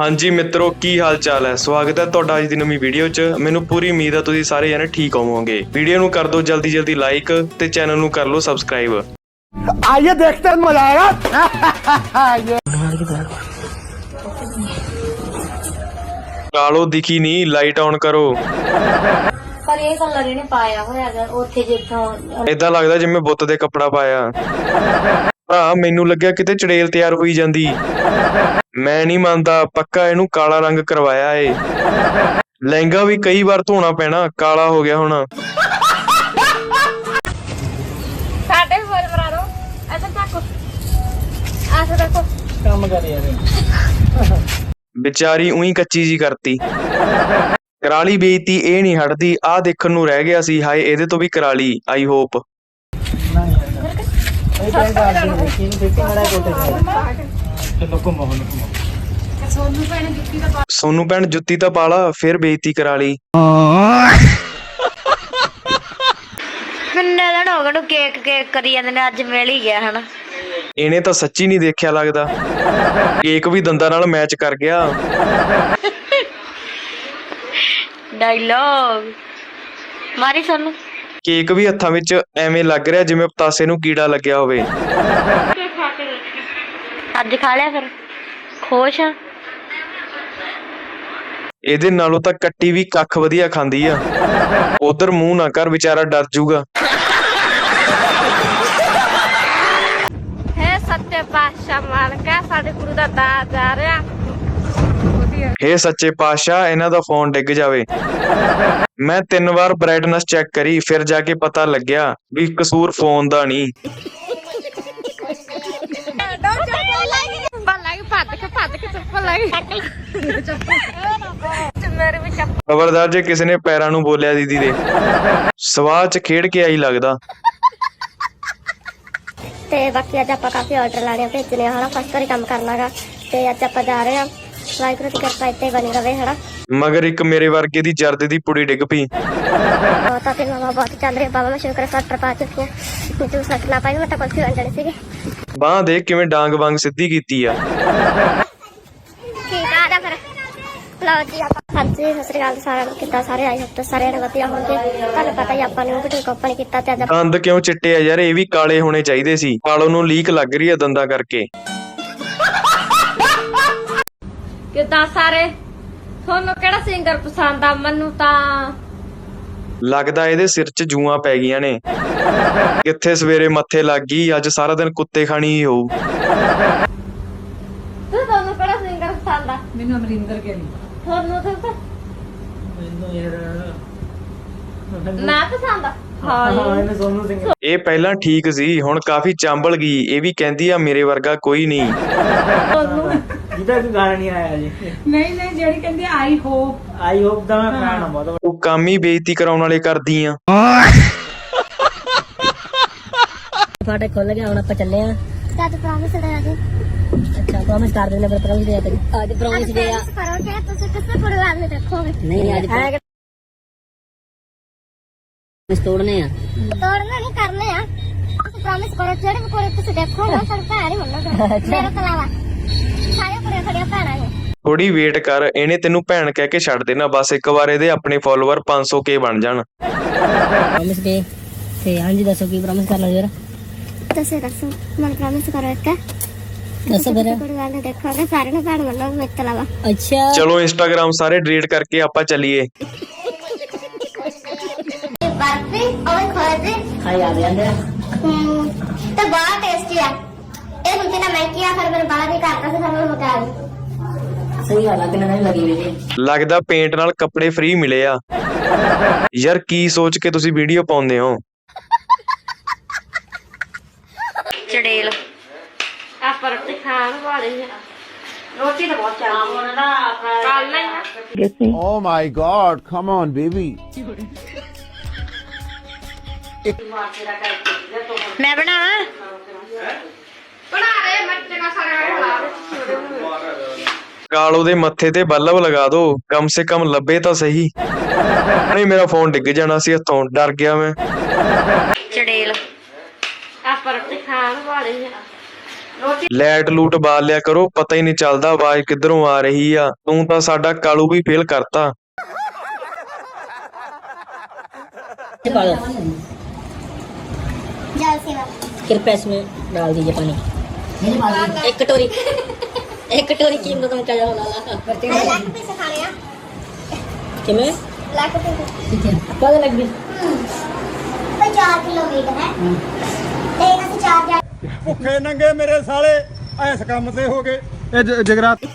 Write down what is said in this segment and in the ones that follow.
ਹਾਂਜੀ ਮਿੱਤਰੋ ਕੀ ਹਾਲ ਚਾਲ ਹੈ? ਸਵਾਗਤ ਹੈ ਤੁਹਾਡਾ ਅੱਜ ਦੀ ਨਵੀਂ ਵੀਡੀਓ 'ਚ। ਮੈਨੂੰ ਪੂਰੀ ਉਮੀਦ ਹੈ ਤੁਸੀਂ ਸਾਰੇ ਜਣੇ ਠੀਕ ਹੋਵੋਗੇ। ਵੀਡੀਓ ਨੂੰ ਕਰ ਦਿਓ ਜਲਦੀ ਜਲਦੀ ਲਾਈਕ ਤੇ ਚੈਨਲ ਨੂੰ ਕਰ ਲਓ ਸਬਸਕ੍ਰਾਈਬ ਆਈਏ ਦੇਖਦੇ ਹਾਂ ਮਜ਼ਾ ਆਏਗਾ। ਕਾਲੋ ਦਿਖੀ ਨਹੀਂ ਲਾਈਟ ਆਨ ਕਰੋ। ਪਰ ਇਹ ਕਲਰ ਇਹਨੇ ਪਾਇਆ ਹੋਇਆ ਹੈ ਉੱਥੇ ਜਿੱਥੋਂ ਇਦਾਂ ਲੱਗਦਾ ਜਿਵੇਂ ਬੁੱਤ ਦੇ ਕੱਪੜਾ ਪਾਇਆ। ਭਰਾ ਮੈਨੂੰ ਲੱਗਿਆ ਕਿਤੇ ਚੜੇਲ ਤਿਆਰ ਹੋਈ ਜਾਂਦੀ। ਮੈਂ ਨਹੀਂ ਮੰਨਦਾ ਪੱਕਾ ਇਹਨੂੰ ਕਾਲਾ ਰੰਗ ਕਰਵਾਇਆ ਏ। ਲਹਿੰਗਾ ਵੀ ਕਈ ਵਾਰ ਧੋਣਾ ਪੈਣਾ ਕਾਲਾ ਹੋ ਗਿਆ ਹੁਣ। ਸਾਡੇ ਦੋ। ਦੇਖੋ ਵਿਚਾਰੀ ਉਹੀ ਕੱਚੀ ਜੀ ਕਰਤੀ। ਕਰਾਲੀ ਬੇਇੱਜ਼ਤੀ ਇਹ ਨਹੀਂ ਹਟਦੀ ਆ ਦੇਖਣ ਨੂੰ ਰਹਿ ਗਿਆ ਸੀ ਹਾਏ ਇਹਦੇ ਤੋਂ ਵੀ ਕਰਾਲੀ ਆਈ ਹੋਪ ਸੋਨੂੰ ਭੈਣ ਜੁੱਤੀ ਤਾਂ ਪਾਲਾ ਫਿਰ ਬੇਇੱਜ਼ਤੀ ਕਰਾ ਲਈ। ਕਿੰਨੇ ਦਿਨ ਹੋ ਗਏ ਨੂੰ ਕੇਕ ਕੇਕ ਕਰੀ ਜਾਂਦੇ ਨੇ ਅੱਜ ਮਿਲ ਹੀ ਗਿਆ ਹਨਾ। ਇਹਨੇ ਤਾਂ ਸੱਚੀ ਨਹੀਂ ਦੇਖਿਆ ਲੱਗਦਾ। ਕੇਕ ਵੀ ਦੰਦਾਂ ਨਾਲ ਮੈਚ ਕਰ ਗਿਆ। ਡਾਇਲੌਗ ਮਾਰੀ ਸਾਨੂੰ। ਕੇਕ ਵੀ ਹੱਥਾਂ ਵਿੱਚ ਐਵੇਂ ਲੱਗ ਰਿਹਾ ਜਿਵੇਂ ਪਤਾਸੇ ਨੂੰ ਕੀੜਾ ਲੱਗਿਆ ਹੋਵੇ। ਅੱਜ ਖਾ ਲਿਆ ਫਿਰ। ਖੁਸ਼ ਆ। ਇਹਦੇ ਨਾਲੋਂ ਤਾਂ ਕੱਟੀ ਵੀ ਕੱਖ ਵਧੀਆ ਖਾਂਦੀ ਆ। ਉਧਰ ਮੂੰਹ ਨਾ ਕਰ ਵਿਚਾਰਾ ਡਰ ਜੂਗਾ। ਹੈ ਸੱਚੇ ਪਾਤਸ਼ਾਹ ਮਾਲਕਾ ਸਾਡੇ ਗੁਰੂ ਦਾ ਦਾਤ ਜਾ ਰਿਹਾ। ਹੇ। ਸੱਚੇ ਪਾਤਸ਼ਾਹ ਇਹਨਾਂ ਦਾ ਫੋਨ ਡਿੱਗ ਜਾਵੇ। ਮੈਂ ਤਿੰਨ ਵਾਰ ਬ੍ਰਾਈਟਨੈਸ ਚੈੱਕ ਕਰੀ ਫਿਰ ਜਾ ਕੇ ਪਤਾ ਲੱਗਿਆ ਵੀ ਕਸੂਰ ਫੋਨ ਦਾ ਨਹੀਂ। ਖਬਰਦਾਰ ਜੇ ਕਿਸੇ ਨੇ ਪੈਰਾਂ ਨੂੰ ਬੋਲਿਆ ਦੀਦੀ ਦੇ। ਸਵਾਹ ਚ ਖੇਡ ਕੇ ਆਈ ਲੱਗਦਾ। ਤੇ ਬਾਕੀ ਅੱਜ ਆਪਾਂ ਕਾਫੀ ਆਰਡਰ ਲਾਣੇ ਆ ਭੇਜਣੇ ਹਨਾ? ਫਸਟ ਵਾਰੀ ਕੰਮ ਕਰਨਾਗਾ ਤੇ ਅੱਜ ਆਪਾਂ ਜਾ ਰਹੇ ਆ ਵਾਹਿਗੁਰੂ ਦੀ ਕਿਰਪਾ ਇੱਥੇ ਬਣੀ ਰਵੇ ਹਨਾ? ਮਗਰ ਇੱਕ ਮੇਰੇ ਵਰਗੇ ਦੀ ਜਰਦੇ ਦੀ ਪੁੜੀ ਡਿੱਗ ਪਈ। ਤਾਂ ਫਿਰ ਮਾਮਾ ਬਹੁਤ ਚੱਲ ਰਿਹਾ। ਬਾਬਾ ਮੈਂ ਸ਼ੁਕਰ ਸੱਟਰ ਪਾ ਚੁੱਕੀ ਆ ਮੈਨੂੰ ਸੱਟ ਨਾ ਪਾਈ ਮੈਂ ਤਾਂ ਕੁਲਫੀ ਵੰਡਣੀ ਸੀਗੀ। ਬਾਹ ਦੇਖ ਕਿਵੇਂ ਡਾਂਗ ਵਾਂਗ ਸਿੱਧੀ ਕੀਤੀ ਆ। ਠੀਕ ਆ ਜਾ ਫਿਰ। ਲਓ ਜੀ ਆਪਾਂ ਹਾਂਜੀ ਸਤਿ ਸ੍ਰੀ ਅਕਾਲ ਸਾਰਿਆਂ ਨੂੰ। ਕਿੱਦਾਂ ਸਾਰੇ? ਆਏ ਹੋ ਸਾਰੇ ਨੇ ਵਧੀਆ ਹੋਣਗੇ। ਤੁਹਾਨੂੰ ਪਤਾ ਹੀ ਆਪਾਂ ਨੂੰ ਬੁਟੀਕ ਓਪਨ ਕੀਤਾ ਤੇ ਅੱਜ ਦੰਦ ਕਿਉਂ ਚਿੱਟੇ ਆ ਯਾਰ? ਇਹ ਵੀ ਕਾਲੇ ਹੋਣੇ ਚਾਹੀਦੇ ਸੀ। ਕਾਲੋ ਨੂੰ ਲੀਕ ਲੱਗ ਰਹੀ ਆ ਦੰਦਾਂ ਕਰਕੇ। ਕਿਦਾਂ ਸਾਰੇ? ਤੁਹਾਨੂੰ ਕਿਹੜਾ ਸਿੰਗਰ ਪਸੰਦ ਆ? ਮੈਨੂੰ ਤਾਂ ਲੱਗਦਾ ਇਹਦੇ ਸਿਰ 'ਚ ਜੂਆਂ ਪੈ ਗਈਆਂ ਨੇ। ਕਿੱਥੇ ਸਵੇਰੇ ਮੱਥੇ ਲੱਗ ਗਈ ਅੱਜ ਸਾਰਾ ਦਿਨ ਕੁੱਤੇ ਖਾਣੀ ਹੀ ਹੋਊ। ਤੂੰ ਤੁਹਾਨੂੰ ਕਿਹੜਾ ਸਿੰਗਰ ਪਸੰਦ ਆ? ਮੈਨੂੰ ਅਮਰਿੰਦਰ ਗਿੱਲ ਤੁਹਾਨੂੰ ਤਾਂ ਤਾਂ ਮੈਨੂੰ ਯਾਰ ਮੈਂ ਪਸੰਦ ਆ। ਹਾਂ ਹਾਂ ਮੈਨੂੰ ਸੋਨੂ ਸਿੰਘ ਇਹ ਪਹਿਲਾਂ ਠੀਕ ਸੀ ਹੁਣ ਕਾਫੀ ਚਾਂਬਲ ਗਈ ਇਹ ਵੀ ਕਹਿੰਦੀ ਆ ਮੇਰੇ ਵਰਗਾ ਕੋਈ ਨਹੀਂ। ਜਿਹਦਾ ਕੋਈ ਗਾਣਾ ਨਹੀਂ ਆਇਆ ਜੀ। ਨਹੀਂ ਨਹੀਂ ਜਿਹੜੀ ਕਹਿੰਦੀ ਆਈ ਹੋਪ ਆਈ ਹੋਪ ਦਾ ਮੈਂ ਫੈਨ ਹਾਂ। ਬਹੁਤ। ਉਹ ਕੰਮ ਹੀ ਬੇਇੱਜ਼ਤੀ ਕਰਾਉਣ ਵਾਲੇ ਕਰਦੀ ਆ। ਫਾਟੇ ਖੁੱਲ ਗਿਆ ਹੁਣ ਆਪਾਂ ਚੱਲੇ ਆ। ਅੱਜ ਪ੍ਰੋਮਿਸ ਦੇ ਜੀ ਅੱਛਾ ਪ੍ਰੋਮਿਸ ਕਰ ਦਿੰਦੇ ਪਰ ਪ੍ਰੋਮਿਸ ਦੇ ਆ ਤੇਰੀ ਅੱਜ ਪ੍ਰੋਮਿਸ ਦੇ ਆ। ਕਰੋ ਕਿ ਤੁਸੀਂ ਕਿਸੇ ਪਰਿਵਾਰ ਨੂੰ ਰੱਖੋਗੇ ਨਹੀਂ ਅੱਜ ਪ੍ਰੋਮਿਸ ਤੋੜਨੇ ਆ। ਤੋੜਨਾ ਨਹੀਂ ਕਰਨੇ ਆ। ਤੁਸੀਂ ਪ੍ਰੋਮਿਸ ਕਰੋ ਜਿਹੜੇ ਵੀ ਕੋਰੇ ਤੁਸੀਂ ਦੇਖੋਗੇ ਉਹ ਸਾਡੀ ਭੈਣ ਹੀ ਮੰਨੋਗੇ ਮੇਰੇ ਤੋਂ ਇਲਾਵਾ। ਸਾਰੇ ਕੁੜੀਆਂ ਸਾਡੀਆਂ ਭੈਣਾਂ ਨੇ। ਥੋੜੀ ਵੇਟ ਕਰ ਇਹਨੇ ਤੈਨੂੰ ਭੈਣ ਕਹਿ ਕੇ ਛੱਡ ਦੇਣਾ ਬਸ ਇੱਕ ਵਾਰ ਇਹਦੇ ਆਪਣੇ ਫਾਲੋਅਰ 500k ਬਣ ਜਾਣ। ਪ੍ਰੋਮਿਸ ਦੇ ਤੇ ਹਾਂਜੀ ਦੱਸੋ ਕੀ ਪ੍ਰੋਮਿਸ ਕਰਨਾ ਜਰਾ ਤੁਸੀਂ ਦੱਸੋ ਮੈਨੂੰ ਪ੍ਰੋਮਿਸ ਕਰੋ ਇੱਕ। ਦੱਸੋ ਫਿਰ। ਪਰਿਵਾਰ ਨੂੰ ਦੇਖੋਗੇ ਸਾਰੇ ਨੂੰ ਭੈਣ ਮੰਨੋਗੇ ਮੇਰੇ ਤੋਂ ਇਲਾਵਾ ਅੱਛਾ। ਚਲੋ ਇੰਸਟਾਗ੍ਰam ਸਾਰੇ ਡਿਲੀਟ ਕਰਕੇ ਆਪਾਂ ਚੱਲੀਏ। ਬਰਫੀ ਔਰ ਖੋਜੇ ਖਾਈ ਆ ਜਾਂਦੇ ਆ। ਤੇ ਬਹੁਤ ਟੇਸਟੀ ਆ। ਇਹ ਹੁਣ ਕਿੰਨਾ ਮਹਿੰਗੀ ਆ ਫਿਰ ਮੇਰੇ ਬਾਲਾ ਵੀ ਕਰਦਾ ਸੀ ਮੈਨੂੰ ਮੁਕਾ ਲਈ ਸਹੀ ਗੱਲ ਆ ਕਿੰਨਾ ਨਹੀਂ ਲੱਗੀ ਵੀ ਜੀ ਲੱਗਦਾ ਪੇਂਟ ਨਾਲ ਕੱਪੜੇ ਫ੍ਰੀ ਮਿਲੇ ਆ। ਯਾਰ ਕੀ ਸੋਚ ਕੇ ਤੁਸੀਂ ਵੀਡੀਓ ਪਾਉਂਦੇ ਹੋ? ਚੜੇਲ। ਆਪਾਂ ਰੋਟੀ ਖਾਣ ਵਾਲੇ ਆ ਰੋਟੀ ਤਾਂ ਬਹੁਤ ਚਾਹੀਦੀ ਉਹਨਾਂ ਦਾ ਆਪਣਾ ਕੱਲ ਨਹੀਂ ਆ। Oh my god, come on baby. ਮੈਂ ਬਣਾਵਾਂ? ਕਾਲੋ ਦੇ ਮੱਥੇ ਤੇ ਬੱਲਬ ਲਗਾ ਦਿਓ ਕਮ ਸੇ ਕਮ ਲੱਭੇ ਤਾਂ ਸਹੀ ਨਹੀਂ ਮੇਰਾ ਫੋਨ ਡਿੱਗ ਜਾਣਾ ਸੀ ਹੱਥੋਂ ਡਰ ਗਿਆ ਮੈਂ ਚੜੇਲ ਆਪਾਂ ਰੋਟੀ ਖਾਣ ਵਾਲੇ ਆ ਲੈਟ ਲੂਟ ਬਾਲ ਲਿਆ ਕਰੋ ਪਤਾ ਹੀ ਨਹੀਂ ਚੱਲਦਾ ਆਵਾਜ਼ ਕਿੱਧਰੋਂ ਆ ਰਹੀ ਆ ਤੂੰ ਤਾਂ ਸਾਡਾ ਕਾਲੂ ਵੀ ਫੇਲ ਕਰਤਾ पा लो जल सेवा कृपया इसमें डाल दीजिए पानी ਮੇਰੀ ਲੱਖ ਪੈਸੇ ਕਿਵੇਂ ਲੱਖ ਪੈਸੇ ਕਿੱਥੇ ਕਦ ਲੱਗ ਗਈ 50 ਕਿਲੋਮੀਟਰ ਹੈ ਤੇ ਅਸੀਂ ਚਾਰ ਜਾ ਭੁੱਖੇ ਨੰਗੇ ਮੇਰੇ ਸਾਲੇ ਐਸ ਕੰਮ ਤੇ ਹੋ ਗਏ ਇਹ ਜਗਰਾਤ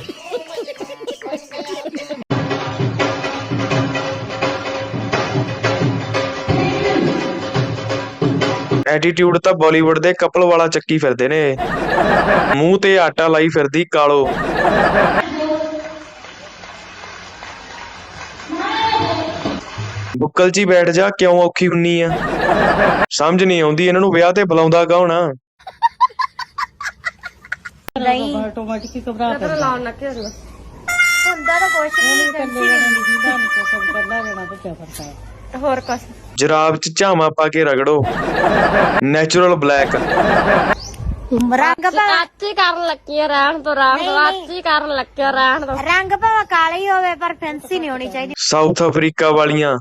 ਐਟੀਟਿਊਡ ਤਾਂ ਬਾਲੀਵੁੱਡ ਦੇ ਕਪਲ ਵਾਲਾ ਚੱਕੀ ਫਿਰਦੇ ਨੇ। ਮੂੰਹ ਤੇ ਆਟਾ ਲਾਈ ਫਿਰਦੀ ਕਾਲੋ। ਬੁੱਕਲ 'ਚ ਹੀ ਬੈਠ ਜਾ ਕਿਉਂ ਔਖੀ ਹੁੰਨੀ ਆ? ਸਮਝ ਨਹੀਂ ਆਉਂਦੀ ਇਹਨਾਂ ਨੂੰ ਵਿਆਹ ਤੇ ਬੁਲਾਉਂਦਾ ਕੌਣ ਆ? ਆਟੋਮੈਟਿਕ ਹੀ ਘਬਰਾ ਤੇਰਾ ਲਾਉਣ ਨਾ। ਕਿ ਹੁੰਦਾ ਤਾਂ ਕੁਛ ਨਹੀਂ ਕਰਨਾ ਲੈਣਾ ਤਾਂ ਕੀ ਕਰਤਾ ਹੈ ਹੋਰ ਕੁਛ? ਜਰਾਬ 'ਚ ਝਾਮਾ ਪਾ ਕੇ ਰਗੜੋ। ਨੈਚੁਰਲ ਬਲੈਕ ਰੰਗ ਭਾਵੇਂ ਅੱਜ ਹੀ ਕਰਨ ਲੱਗੀ ਆ ਰਹਿਣ ਤੋਂ ਰਹਿਣ ਤੋਂ ਅੱਜ ਹੀ ਕਰਨ ਲੱਗੀ ਆ ਰਹਿਣ ਤੋਂ ਰੰਗ ਭਾਵੇਂ ਕਾਲਾ ਹੀ ਹੋਵੇ ਪਰ ਫੈਂਸੀ ਨਹੀਂ ਹੋਣੀ ਚਾਹੀਦੀ। ਸਾਊਥ ਅਫਰੀਕਾ ਵਾਲੀਆਂ।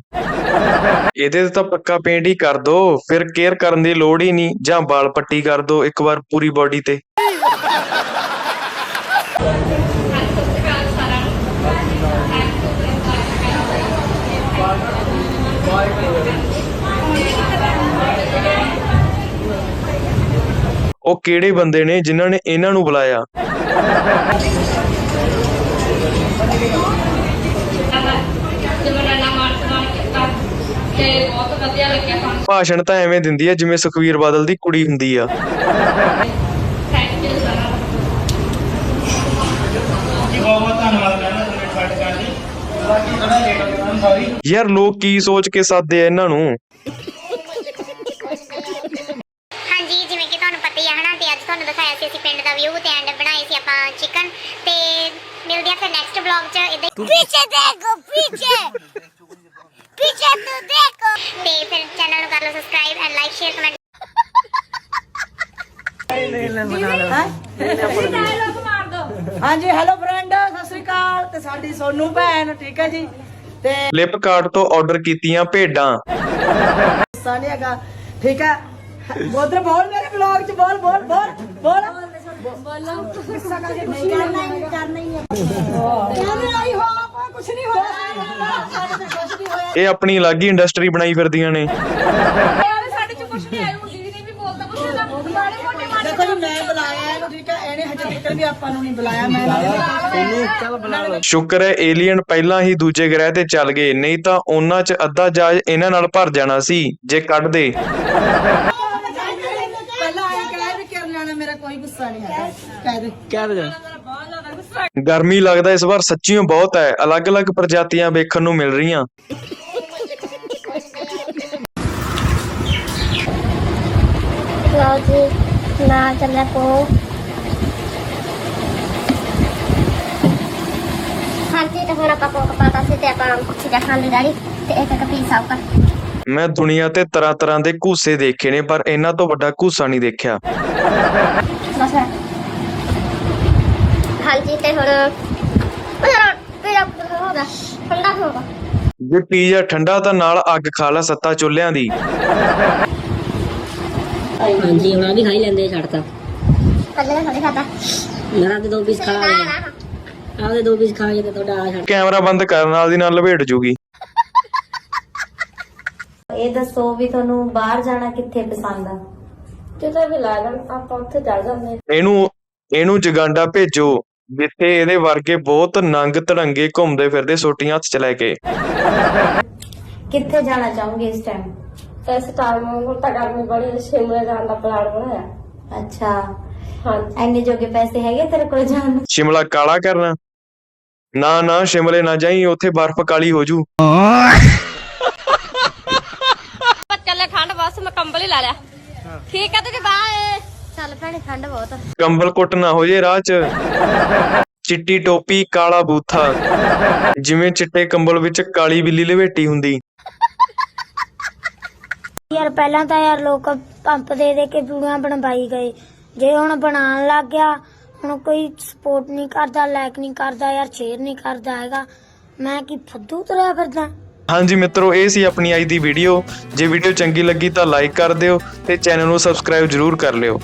ਇਹਦੇ ਤੇ ਤਾਂ ਪੱਕਾ ਪੇਂਟ ਹੀ ਕਰ ਦੋ ਫਿਰ ਕੇਅਰ ਕਰਨ ਦੀ ਲੋੜ ਹੀ ਨਹੀਂ। ਜਾਂ ਵਾਲ ਪੱਟੀ ਕਰ ਦੋ ਇੱਕ ਵਾਰ ਪੂਰੀ ਬਾਡੀ ਤੇ। ਉਹ ਕਿਹੜੇ ਬੰਦੇ ਨੇ ਜਿਨ੍ਹਾਂ ਨੇ ਇਹਨਾਂ ਨੂੰ ਬੁਲਾਇਆ? ਭਾਸ਼ਣ ਤਾਂ ਐਵੇਂ ਦਿੰਦੀ ਆ ਜਿਵੇਂ ਸੁਖਵੀਰ ਬਾਦਲ ਦੀ ਕੁੜੀ ਹੁੰਦੀ ਆ। ਯਾਰ ਲੋਕ ਕੀ ਸੋਚ ਕੇ ਸਾਦੇ ਆ ਇਹਨਾਂ ਨੂੰ ਹਾਂਜੀ ਜਿਵੇਂ ਕਿ ਤੁਹਾਨੂੰ ਪਤਾ ਹੀ ਆ ਹਨਾ ਤੇ ਅੱਜ ਤੁਹਾਨੂੰ ਦਿਖਾਇਆ ਸੀ ਅਸੀਂ ਪਿੰਡ ਦਾ ਵਿਊ ਤੇ ਐਂਡ ਬਣਾਏ ਸੀ ਆਪਾਂ ਚਿਕਨ ਤੇ ਮਿਲਦੇ ਆ ਫਿਰ ਨੈਕਸਟ ਵਲੌਗ 'ਚ ਇਦਾਂ ਪੀਛੇ ਦੇਖੋ ਪੀਛੇ। ਪੀਛੇ ਤੂੰ ਦੇਖੋ। ਤੇ ਫਿਰ ਚੈਨਲ ਨੂੰ ਕਰ ਲਓ subscribe and like share comment ਹਾਂਜੀ ਹੈਲੋ ਫਰੈਂਡ ਸਤਿ ਸ੍ਰੀ ਅਕਾਲ। ਤੇ ਸਾਡੀ ਸੋਨੂ ਭੈਣ ਠੀਕ ਹੈ ਜੀ? ਤੇ ਫਲਿੱਪਕਾਰਟ ਤੋਂ ਆਰਡਰ ਕੀਤੀਆਂ ਭੇਡਾਂ। ਹੈਗਾ ਠੀਕ ਹੈ। ਉਧਰ ਬੋਲ ਮੇਰੇ ਵਲੌਗ ਚ ਬੋਲ ਬੋਲ ਬੋਲ ਬੋਲ। ਬੋਲੋ ਗੁੱਸਾ ਕਰਕੇ ਖੁਸ਼ੀ ਕਰਨਾ ਹੀ ਕਰਨਾ ਹੀ ਹੈ। ਕਹਿੰਦੇ ਆਈ ਹੋ ਕੁਝ ਨਹੀਂ ਹੋਇਆ ਸਾਡੇ ਤੇ ਕੁਝ ਨਹੀਂ ਹੋਇਆ। ਇਹ ਆਪਣੀ ਅਲੱਗ ਹੀ ਇੰਡਸਟਰੀ ਬਣਾਈ ਫਿਰਦੀਆਂ ਨੇ। ਸਾਡੇ ਚ ਕੁਛ ਨਹੀਂ ਆਇਆ ਹੁਣ ਦੀਦੀ ਨੇ ਵੀ ਬੋਲਦਾ ਕੁਛ ਨਾ ਮਾੜੇ ਮੋਟੇ ਮਾੜੇ ਦੇਖੋ ਜੀ ਮੈਂ ਬੁਲਾਇਆ ਇਹਨੂੰ ਠੀਕ ਹੈ ਇਹਨੇ ਹਜੇ ਤੱਕ ਵੀ ਆਪਾਂ ਨੂੰ ਨਹੀਂ ਬੁਲਾਇਆ ਮੈਂ ਸ਼ੁਕਰ ਹੈ ਏਲੀਅਨ ਪਹਿਲਾਂ ਹੀ ਦੂਜੇ ਗ੍ਰਹਿ ਤੇ ਚੱਲ ਗਏ ਨਹੀਂ ਤਾਂ ਉਹਨਾਂ 'ਚ ਅੱਧਾ ਜਹਾਜ਼ ਇਹਨਾਂ ਨਾਲ ਭਰ ਜਾਣਾ ਸੀ ਜੇ ਕੱਢਦੇ ਪਹਿਲਾਂ ਆਇਆ ਕਹਿ ਵੀ ਕਰਨ ਜਾਣਾ ਮੇਰਾ ਕੋਈ ਗੁੱਸਾ ਨਹੀਂ ਹੈ ਕਹਿ ਦੇ। ਕਹਿ ਦੇ ਗਰਮੀ ਲੱਗਦਾ ਇਸ ਵਾਰ ਸੱਚੀਓ ਬਹੁਤ ਹੈ। ਅਲੱਗ-ਅਲੱਗ ਪ੍ਰਜਾਤੀਆਂ ਵੇਖਣ ਨੂੰ ਮਿਲ ਰਹੀਆਂ। ਲਓ ਜੀ ਨਾ ਚੱਲਿਆ ਕੋ ਹਾਂਜੀ ਤੇ ਹੁਣ ਆਪਾਂ ਕੋਕ ਪਾਤਾ ਸੀ ਤੇ ਆਪਾਂ ਚੀਜ਼ਾਂ ਖਾਣ ਦੀ ਡੈਡੀ ਤੇ ਇੱਕ ਇੱਕ ਪੀਸ ਆਊਗਾ। ਮੈਂ ਦੁਨੀਆ ਤੇ ਤਰ੍ਹਾਂ ਤਰ੍ਹਾਂ ਦੇ ਘੂਸੇ ਦੇਖੇ ਨੇ ਪਰ ਇਹਨਾਂ ਤੋਂ ਵੱਡਾ ਘੂਸਾ ਨਹੀਂ ਦੇਖਿਆ। ਠੰਡਾ ਜੇ ਪੀਜ਼ਾ ਠੰਡਾ ਤਾਂ ਨਾਲ ਅੱਗ ਖਾ ਲਾ ਸੱਤਾ ਚੁੱਲ੍ਹਿਆਂ ਦੀ। ਹਾਂਜੀ ਹੁਣ ਵੀ ਖਾਈ ਲੈਂਦੇ ਛੱਡਤਾ ਪੱਲੇ ਥੋੜੀ ਖਾਤਾ ਮੇਰਾ ਤੇ ਦੋ ਪੀਸ ਖਾ ਆਏ ਆਹ ਦੋ ਪੀਸ ਖਾ ਕੇ ਤੇ ਤੁਹਾਡਾ ਕੈਮਰਾ ਬੰਦ ਕਰਨ ਨਾਲ ਦੀ ਨਾਲ ਲਪੇਟ ਜੂਗੀ। ਇਹ ਦੱਸੋ ਵੀ ਤੁਹਾਨੂੰ ਬਾਹਰ ਜਾਣਾ ਕਿੱਥੇ ਪਸੰਦ ਆ? ਕਿਤੇ ਵੀ ਲੈ ਜਾਣ ਆਪਾਂ ਉੱਥੇ ਚੱਲ ਜਾਂਦੇ ਇਹਨੂੰ ਇਹਨੂੰ ਜਗਾਂਡਾ ਭੇਜੋ ਜਿੱਥੇ ਇਹਦੇ ਵਰਗੇ ਬਹੁਤ ਨੰਗ ਧੜੰਗੇ ਘੁੰਮਦੇ ਫਿਰਦੇ ਸੋਟੀਆਂ ਹੱਥ ਚ ਲੈ ਕੇ। ਕਿੱਥੇ ਜਾਣਾ ਚਾਹੋਗੇ ਇਸ ਟਾਈਮ ਇਸ ਟਾਈਮ ਹੁਣ ਤਾਂ ਗਰਮੀ ਬੜੀ ਹੈ, ਸ਼ਿਮਲੇ ਜਾਣ ਦਾ ਪਲਾਨ ਬਣਾਇਆ। ਅੱਛਾ। ਹਾਂਜੀ। ਐਨੇ ਜੋਗੇ ਪੈਸੇ ਹੈਗੇ ਤੇਰੇ ਕੋਲ ਜਾਣ ਨੂੰ? ਸ਼ਿਮਲਾ ਕਾਲਾ ਕਰਨਾ। ਨਾ ਨਾ ਸ਼ਿਮਲੇ ਨਾ ਜਾਈ ਉੱਥੇ ਬਰਫ਼ ਕਾਲੀ ਹੋ ਜੂ। ਚੱਲੇ ਖੰਡ ਬਸ ਮੈਂ ਕੰਬਲ ਹੀ ਲੈ ਲਿਆ। ਠੀਕ ਹੈ ਤੇ ਬਾਏ ਚੱਲ ਭੈਣੇ ਠੰਡ ਬਹੁਤ। ਆ ਕੰਬਲ ਕੁੱਟ ਨਾ ਹੋ ਜੇ ਰਾਹ 'ਚ। ਚਿੱਟੀ ਟੋਪੀ ਕਾਲਾ ਬੂਥਾ। ਜਿਵੇਂ ਚਿੱਟੇ ਕੰਬਲ ਵਿੱਚ ਕਾਲੀ ਬਿੱਲੀ ਲਵੇਟੀ ਹੁੰਦੀ। ਯਾਰ ਪਹਿਲਾਂ ਤਾਂ ਯਾਰ ਲੋਕ ਪੰਪ ਦੇ ਦੇ ਕੇ ਬੂੜੀਆਂ ਬਣਵਾਈ ਗਏ। ਜੇ ਹੁਣ ਬਣਾਉਣ ਲੱਗ ਗਿਆ ਹੁਣ ਕੋਈ ਸਪੋਰਟ ਨਹੀਂ ਕਰਦਾ ਲਾਈਕ ਨਹੀਂ ਕਰਦਾ ਯਾਰ ਸ਼ੇਅਰ ਨਹੀਂ ਕਰਦਾ ਹੈਗਾ। ਮੈਂ ਕੀ ਫੁੱਦੂ ਤੁਰਿਆ ਫਿਰਦਾ। ਹਾਂਜੀ ਮਿੱਤਰੋ, ਇਹ ਸੀ ਆਪਣੀ ਅੱਜ ਦੀ ਵੀਡੀਓ ਜੇ ਵੀਡੀਓ ਚੰਗੀ ਲੱਗੀ ਤਾਂ ਲਾਈਕ ਕਰ ਦਿਓ ਤੇ ਚੈਨਲ ਨੂੰ ਸਬਸਕ੍ਰਾਈਬ ਜਰੂਰ ਕਰ ਲਿਓ।